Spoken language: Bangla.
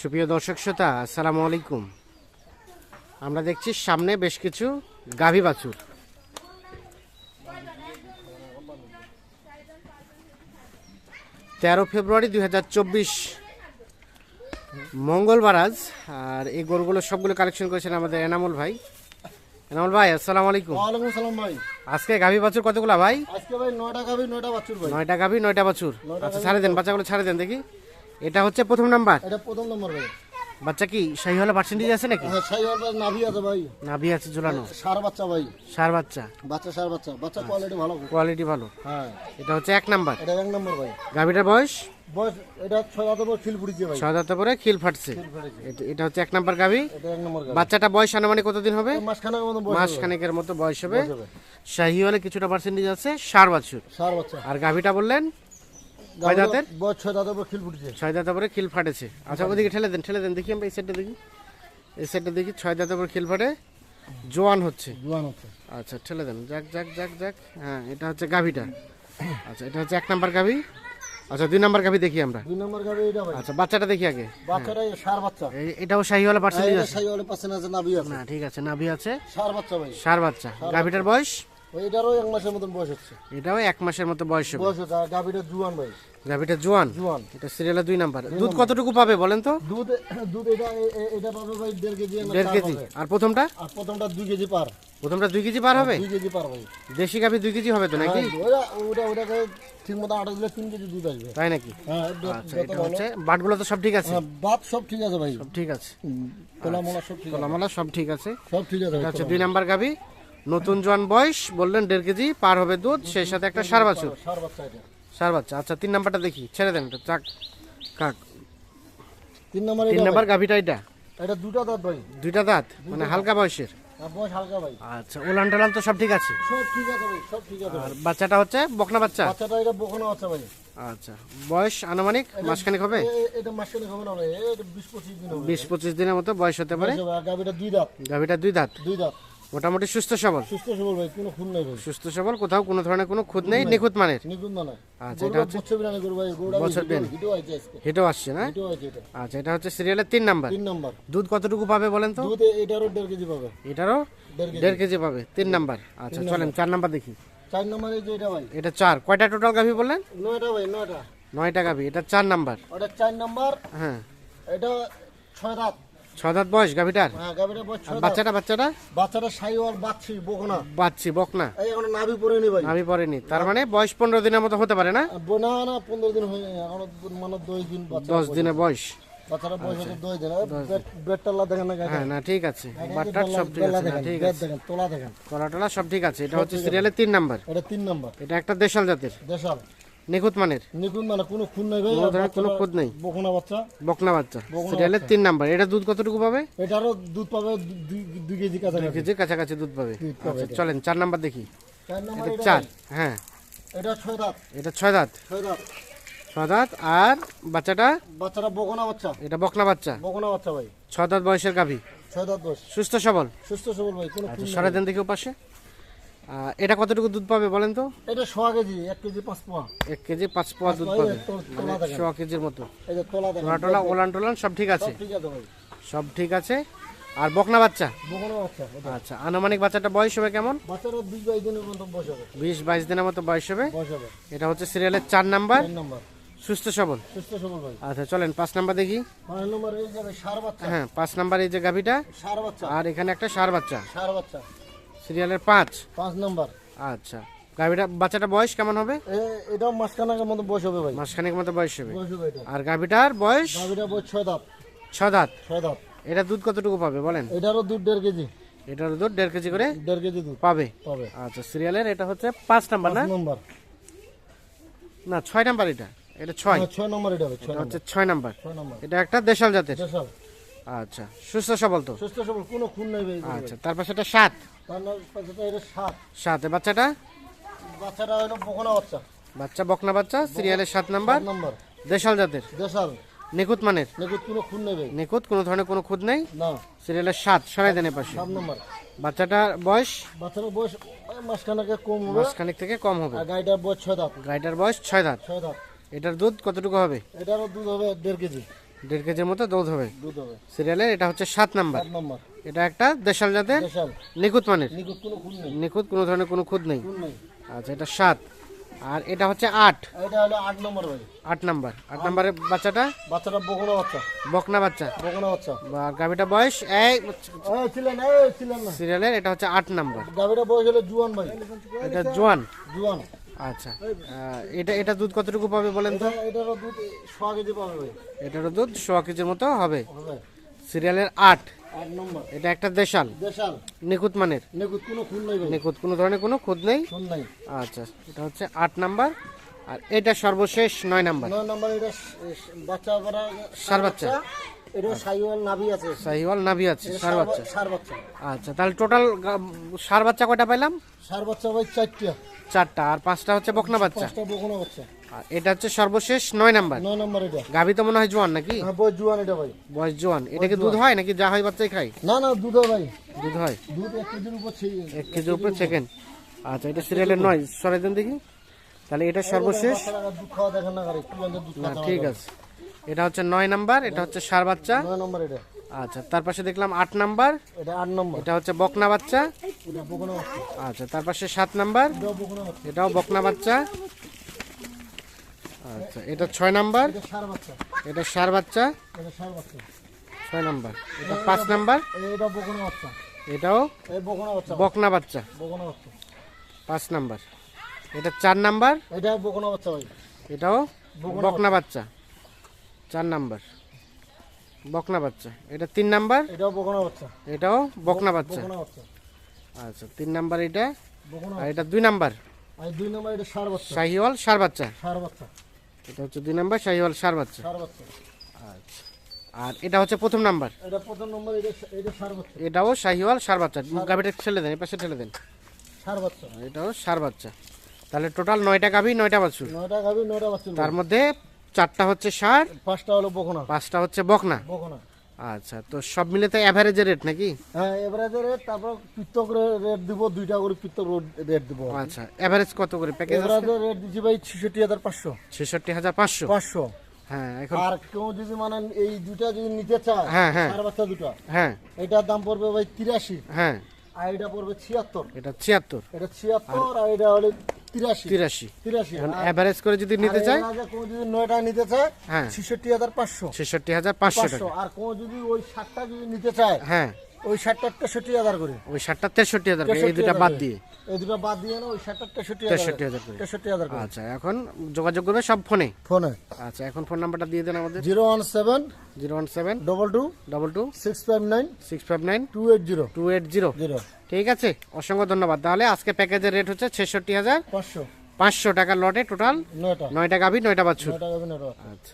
সুপ্রিয় দর্শক শ্রোতা আসসালামু আলাইকুম। আমরা দেখছি সামনে বেশ কিছু গাভী বাছুর। তেরো ফেব্রুয়ারি দুই মঙ্গলবার আজ আর এই গরুগুলো সবগুলো কালেকশন করেছেন আমাদের এনামুল ভাই। এনামুল ভাই আসসালামু আলাইকুম। ওয়ালাইকুম সালাম ভাই। আজকে গাভী বাছুর কতগুলা ভাই? আজকে ভাই নয়টা গাবি নয়টা বাছুর ভাই। নয়টা গাভী নয়টা বাছুর। আচ্ছা ছাড়ে দেন বাচ্চাগুলো ছাড়ে দেন দেখি। এটা হচ্ছে প্রথম নাম্বার? এটা প্রথম নম্বর ভাই। বাচ্চা কি সেই হলে পার্সেন্টেজ আছে নাকি? হ্যাঁ সাইওয়াল ভাই নাভি আছে ভাই। নাভি আছে ঝুলানো। সার বাচ্চা ভাই। সার বাচ্চা। বাচ্চা সার বাচ্চা। বাচ্চা কোয়ালিটি ভালো। কোয়ালিটি ভালো। হ্যাঁ। এটা হচ্ছে এক নাম্বার। এটা এক নম্বর ভাই। গাভীটার বয়স? বয়স এটা ছয় হাজার বছর ফিল পুড়িছে ভাই। ছয় দাঁত পরে খিল ফাটছে। এটা- এটা হচ্ছে এক নাম্বার গাভী। এটা এক নম্বর গাবি বাচ্চাটা বয়স আনুমানিক কতদিন হবে? মাসখানেক মতো বয়স মাস হবে। খানেকের মতো বয়স হবে। শাহি হলে কিছুটা পার্সেন্টেজ আছে সার বাছুর সার বাচ্চা। আর গাভীটা বললেন? কয় দাঁতের ছয় হাজার বছর ফিল পুড়িছে ছয় দাঁত পরে খিল ফাটেছে। আচ্ছা ওদিকে ঠেলে দেন ঠেলে দেন দেখি আমরা এই সাইডটা দেখি। এই সাইডটা দেখি ছয় দাঁত পরে খিল ফাটে। জোয়ান হচ্ছে। জোয়ান হচ্ছে। আচ্ছা ঠেলে দেন। যাক যাক যাক যাক। হ্যাঁ এটা হচ্ছে গাভীটা। আচ্ছা এটা হচ্ছে এক নাম্বার গাভী। আচ্ছা দুই নাম্বার গাভী দেখি আমরা। দুই নম্বর গাবি এটা ভাই। আচ্ছা বাচ্চাটা দেখি আগে। বাচ্চাটা সার বাচ্চা। এটাও শাহিওয়ালা পার্সেন্টেজ আছে। পার্সেন্ট আছে নাভি আছে। না ঠিক আছে নাভি আছে। সার বাচ্চা ভাই। সার বাচ্চা। গাভীটার বয়স? এটারও এক মাসের মতন বয়স হচ্ছে। এটাও এক মাসের মতো বয়স হবে। বয়স হচ্ছে গাবিটা জুয়ান ভাই। গাভীটা জোয়ান? জুয়ান। এটা সিরিয়ালের দুই নাম্বার। দুধ কতটুকু পাবে বলেন তো? দুধ দুধ এটা এটা পাবে ভাই দেড় কেজি দেড় কেজি। আর প্রথমটা? আর প্রথমটা দুই কেজি পার। প্রথমটা দুই কেজি পার হবে? দুই কেজি পার ভাই। দেশি গাভী দুই কেজি হবে তো নাকি? হ্যাঁ, ওটা ওটা ওটাকে ঠিক মতো আটা দিলে তিন কেজি দুধ আসবে। তাই নাকি? হ্যাঁ আচ্ছা এটা হচ্ছে বাটগুলো তো সব ঠিক আছে? হ্যাঁ বাদ সব ঠিক আছে ভাই। সব ঠিক আছে। তোলা মোলা সব ঠিক আছে। কলামালা সব ঠিক আছে। সব ঠিক আছে হচ্ছে দুই নাম্বার গাভী। নতুন জোয়ান বয়স বললেন দেড় কেজি পার হবে দুধ সেই সাথে একটা সার বাছুর সার বাচ্চা সার বাচ্চা আচ্ছা তিন নাম্বারটা দেখি ছেড়ে দেন এটা চাক কাক। তিন নম্বর তিন নাম্বার। গাভীটা এটা? এটা দুটা দাঁত ভাই। দুইটা দাঁত? মানে হালকা বয়সের? আচ্ছা ওলান টোলান তো সব ঠিক আছে? সব ঠিক আছে ভাই সব ঠিক আছে আর বাচ্চাটা হচ্ছে বকনা বাচ্চা? বাচ্চাটা এটা বকনা বাচ্চা ভাই। আচ্ছা বয়স আনুমানিক মাসখানেক হবে? এটা না ভাই এটা দিন দিনের মতো বয়স হতে পারে? গাবিটা দুই দাঁত। দুই দাঁত? দুই দাঁত। মোটামুটি সুস্থ সবল। সুস্থ সবল ভাই কোনো খুন নাই ভাই। সুস্থ সবল কোথাও কোনো ধরনের কোনো খুদ নেই নিখুঁত মানের। নিগুন না না আচ্ছা, এটা হচ্ছে- বছর বিরানি গরু ভাই গরুটা বছর বিরানি। হিটও আছে আজকে। হেঁটেও আসছে না? হিটও আছে এটা। আচ্ছা এটা হচ্ছে সিরিয়ালের তিন নাম্বার। তিন নাম্বার। দুধ কতটুকু পাবে বলেন তো? দুধ এটারও দেড় কেজি পাবে। এটারও দেড় কেজি। কেজি পাবে তিন নাম্বার। আচ্ছা চলেন চার নাম্বার দেখি। চার নাম্বার এই যে এটা ভাই। এটা চার। কয়টা টোটাল গাভী বললেন? নয়টা ভাই নয়টা। নয়টা গাভী এটা চার নাম্বার। ওটা চার নাম্বার। হ্যাঁ। এটা ছয় দাঁত ছ দাঁত বয়স গাভীটার? গাবিটা বয়স আর বাচ্চাটা বাচ্চাটা? বাচ্চাটা সাইওয়াল বাচ্চি বকনা। বাচ্চি বকনা? এই এখন নাভি ভাই। পড়েনি তার মানে বয়স পনেরো দিনের মতো হতে পারে না? দিন এখন মানে দিনের বয়স। বাচ্চাটা বয়স হচ্ছে দশ দিন। বেডটাল্লা দেখেন না হ্যাঁ না ঠিক আছে। বাটটার সব ঠিক আছে ঠিক আছে। দেখেন তোলা দেখেন। কলা সব ঠিক আছে। এটা হচ্ছে সিরিয়ালের তিন নাম্বার। এটা তিন নাম্বার। এটা একটা দেশাল জাতের। দেশাল। নিখুঁত মানের? নিকুন মানে কোনো খুন নাই ভাই কোনো খুদ নেই? বকনা বাচ্চা। বকনা বাচ্চা। সিরিয়ালের তিন নাম্বার। এটা দুধ কতটুকু পাবে? এটারও দুধ পাবে দুই কেজি কাছাকাছি। কেজি কাছাকাছি দুধ পাবে। দুধ পাবে আচ্ছা চলেন চার নাম্বার দেখি। চার হ্যাঁ। এটা ছয় দাঁত। এটা ছয় দাঁত। ছয় দাঁত। ছয় দাঁত আর বাচ্চাটা? বাচ্চাটা বকনা বাচ্চা। এটা বকনা বাচ্চা। বকনা বাচ্চা ভাই। ছয় দাঁত বয়সের গাভী। ছয় দাঁত বয়স। সুস্থ সবল। সুস্থ সবল ভাই কোনো আচ্ছা খুন দেখি পাশে এটা কতটুকু দুধ পাবে বলেন তো? এটা সোয়া কেজি এক কেজি পাঁচ পোয়া। এক কেজি পাঁচ পোয়া দুধ পাবে যে তো- তোলা দেখেন। ছ কেজির মতো। টোলা টোলা ওলান টোলান সব ঠিক আছে? সব ঠিক আছে আর বকনা বাচ্চা। আচ্ছা আনুমানিক বাচ্চাটা বয়স হবে কেমন? বিশ বাইশ দিনের মতো বয়স হবে। এটা হচ্ছে সিরিয়ালের চার নাম্বার। সুস্থ সবল। আচ্ছা চলেন পাঁচ নাম্বার দেখি। হ্যাঁ পাঁচ নাম্বার এই যে গাভীটা। সার আর এখানে একটা সার বাচ্চা। সার বাচ্চা। সিরিয়ালের পাঁচ? পাঁচ নম্বর। আচ্ছা। গাভীটা বাচ্চাটা বয়স কেমন হবে? এটাও মাসখানাকের মতো বয়স হবে ভাই। মাসখানেক মতো বয়স হবে। আর গাভীটার বয়স? গাভিটা বয়স ছয় দাঁত। ছ দাঁত? ছয় দাঁত। এটা দুধ কতটুকু পাবে বলেন? এটারও দুধ দেড় কেজি। এটার দুধ দেড় কেজি করে দেড় কেজি দুধ। পাবে? পাবে। আচ্ছা সিরিয়ালের এটা হচ্ছে পাঁচ নাম্বার না? নম্বর। না ছয় নাম্বার এটা। এটা ছয়। ছয় নম্বর এটা হচ্ছে ছয় নম্বর। এটা একটা দেশাল জাতের। দেশাল। আচ্ছা সুস্থ সবল তো? সুস্থ সবল কোনো খুন নেই ভাই আচ্ছা তার পাশে এটা সাত। তার পাশে এটা সাত। সাত বাচ্চাটা? বাচ্চাটা হলো বকনা বাচ্চা। বাচ্চা বকনা বাচ্চা সিরিয়ালের সাত নাম্বার। নম্বর। দেশাল জাতের? দেশাল। নিখুঁত মানের? নাকি কোনো খুন নেই ভাই। নিখুঁত কোনো ধরনের কোনো খুদ নেই? না। সিরিয়ালের সাত সরাই দেনের পাশে। সাত নম্বর। বাচ্চাটার বয়স? বাচ্চাটার বয়স মাসখানেকে কম হবে। মাসখানেক থেকে কম হবে। আর গাড়িটার বয়স ছয় দাঁত। গাড়িটার বয়স ছয় দাঁত। ছয় দাঁত। এটার দুধ কতটুকু হবে? এটারও দুধ হবে দেড় কেজি। দেড় কেজির মতো দুধ হবে। দুধ হবে। সিরিয়ালের এটা হচ্ছে সাত নাম্বার। এটা একটা দেশাল জাতের নিখুঁত মানের। নিখুঁত কোনো ধরনের কোনো খুদ নেই। আচ্ছা এটা সাত। আর এটা হচ্ছে আট। এটা হলো আট নম্বর ভাই। আট নাম্বার। আট নাম্বারের বাচ্চাটা? বাচ্চাটা বকনা বাচ্চা। বকনা বাচ্চা। বকনা বাচ্চা। বা গাভিটা বয়স? ছিলেন ছিলেন সিরিয়ালের এটা হচ্ছে আট নাম্বার। গাভিটা বয়স হলো জুয়ান ভাই। এটা জোয়ান। জুয়ান। আচ্ছা। এটা এটা দুধ কতটুকু পাবে বলেন তো? এটারও দুধ সোয়া কেজি পাবে এটারও দুধ সোয়া কেজির মতো হবে। সিরিয়ালের আট। নম্বর। এটা একটা দেশাল। দেশাল। নিখুঁত মানের। নিকুত কোনো খুন নেই নিখুঁত কোনো ধরনের কোনো খুঁত নেই? খুন নাই। আচ্ছা এটা হচ্ছে আট নাম্বার। আর এটা সর্বশেষ নয় নাম্বার। নয় নম্বর এটা বাচ্চা ষাঁড় বাচ্চা। এটা সাইওয়াল নাভি আছে। নাভি আছে সার বাচ্চা। সার বাচ্চা। আচ্ছা তাহলে টোটাল সার বাচ্চা কয়টা পাইলাম? সার বাচ্চা ভাই চারটা। চারটা। আর পাঁচটা হচ্ছে বকনা বাচ্চা। পাঁচটা বকনা বাচ্চা। আর এটা হচ্ছে সর্বশেষ নয় নাম্বার। নয় নম্বর এটা। গাভি তো মনে হয় জোয়ান নাকি? হ্যাঁ বই জুয়ান এটা ভাই। বয়স জোয়ান। এটা কি দুধ হয় নাকি? যা হয় বাচ্চাই খায়? না না দুধ হয় ভাই। দুধ হয়? দুধ এক কেজির উপর এক কেজির উপরে সেকেন্ড আচ্ছা এটা সিরিয়ালের নয়। সরাই দেন দেখি। তাহলে এটা সর্বশেষ? ঠিক আছে। এটা হচ্ছে নয় নাম্বার এটা হচ্ছে সার বাচ্চা। আচ্ছা তার পাশে দেখলাম আট নাম্বার। এটা হচ্ছে বকনা বাচ্চা। আচ্ছা তার পাশে সাত নাম্বার। এটাও বকনা বাচ্চা। আচ্ছা এটা ছয় নাম্বার। এটা সার বাচ্চা। ছয় নাম্বার। এটা পাঁচ নাম্বার। এটাও বকনা বাচ্চা। পাঁচ নাম্বার। এটা চার নাম্বার? এটা বকনা বাচ্চা ভাই। এটাও বকনা বাচ্চা। চার নাম্বার। বকনা বাচ্চা। এটা তিন নাম্বার? এটাও বকনা বাচ্চা। এটাও বকনা বাচ্চা। আচ্ছা তিন নাম্বার এটা? আর এটা দুই নাম্বার? আর দুই নম্বর এটা সার বাচ্চা। শাহিওয়াল সার বাচ্চা। সার বাচ্চা। এটা হচ্ছে দুই নাম্বার শাহিওয়াল সার বাচ্চা। সার বাচ্চা। আচ্ছা। আর এটা হচ্ছে প্রথম নাম্বার? এটা প্রথম নম্বর এটা এটা সার বাচ্চা। এটাও শাহিওয়াল সার বাচ্চা। গাভিটা ঠেলে দেন ঠেলে দেন। সার বাচ্চা। এটাও সার বাচ্চা। তাহলে টোটাল নয়টা গাভি নয়টা বাছুর। নয়টা গাবি নয়টা বাচ্চা তার মধ্যে চারটা হচ্ছে সার পাঁচটা হলো বকনা। পাঁচটা হচ্ছে বকনা। বকনা। আচ্ছা তো সব মিলে তো অ্যাভারেজের রেট নাকি? হ্যাঁ এবারে রেট তারপর পিত্তক রেট দিব দুইটা করে পিত্তক রেট দিব। আচ্ছা এভারেজ কত করে প্যাকেজ এবারে রেট দিচ্ছি ভাই ছেষট্টি হাজার পাঁচশো। ছেষট্টি হাজার পাঁচশো? পাঁচশো। হ্যাঁ এখন আর কেউ যদি মানে এই দুইটা যদি নিতে চায় হ্যাঁ, হ্যাঁ। সার বাচ্চা দুটা হ্যাঁ। এটার দাম পড়বে ভাই তিরাশি। হ্যাঁ। আর এটা পড়বে ছিয়াত্তর। এটা ছিয়াত্তর। এটা ছিয়াত্তর আর এটা হলো তিরাশি। তিরাশি। অ্যাভারেজ করে যদি নিতে চায়? কেউ যদি নয়টা নিতে চায় হ্যাঁ। ছেষট্টি হাজার পাঁচশো। ছেষট্টি হাজার পাঁচশো পাঁচশো। আর কেউ যদি ওই ষাটটা যদি নিতে চায় হ্যাঁ। ওই ষাটটা তেষট্টি হাজার করে। ওই ষাটটা তেষট্টি হাজার করে, এই 63 দুটা বাদ দিয়ে? এই দুটো বাদ দিয়ে না ওই ষাটটা তেষট্টি 63 হাজার করে। তেষট্টি হাজার করে। আচ্ছা এখন যোগাযোগ করবে সব ফোনে? ফোনে। আচ্ছা এখন ফোন নাম্বারটা দিয়ে দেন আমাদের। Zero one seven zero one seven double two double two six five nine six five nine two eight zero. Two eight zero. Zero. ঠিক আছে অসংখ্য ধন্যবাদ। তাহলে আজকে প্যাকেজের রেট হচ্ছে ছেষট্টি হাজার পাঁচশো। পাঁচশো টাকার লটে টোটাল নয়টা। নয়টা গাভি নয়টা নয়টা আচ্ছা।